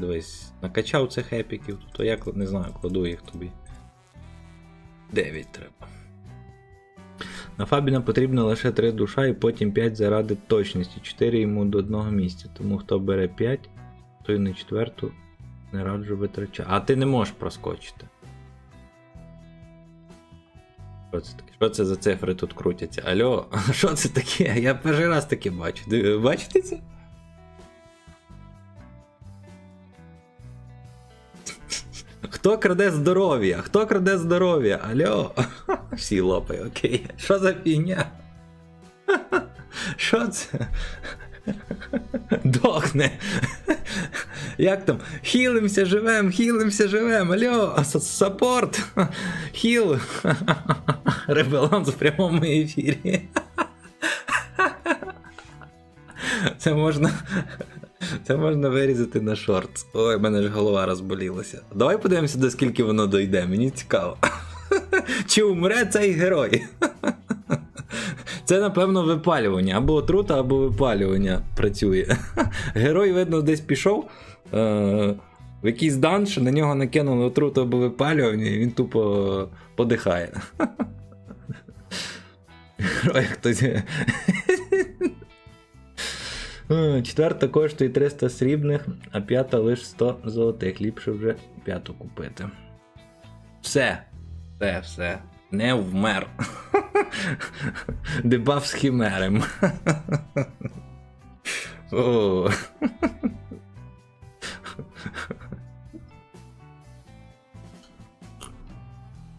Дивись, накачав цих епіків, то я не знаю, кладу їх тобі. 9 треба. На Фабіна потрібно лише 3 душа і потім 5 заради точності. 4 йому до одного місця. Тому хто бере 5, той на четверту не раджу витрачати. А ти не можеш проскочити. Що це таке? Що це за цифри тут крутяться? Алло, що це таке? Я перший раз таке бачу. Бачите це? Хто краде здоров'я? Хто краде здоров'я? Алло? Всі лопає, окей. Що за фігня? Що це? Дохне. Як там? Хілимся, живем, хілимся, живем. Алло, саппорт. Хіл. Ребеланс в прямому ефірі. Це можна. Це можна вирізати на шорт. Ой, в мене ж голова розболілася. Давай подивимося, до скільки воно дойде, мені цікаво. Чи умре цей герой? Це, напевно, випалювання. Або отрута, або випалювання працює. Герой, видно, десь пішов. Е- в якийсь данж, на нього накинули отруту або випалювання, і він тупо подихає. Герой хтось. Четверта коштує 300 срібних, а п'ята лише 100 золотих. Ліпше вже п'яту купити. Все. Все, все. Не вмер. Дебаф з хімерем. О.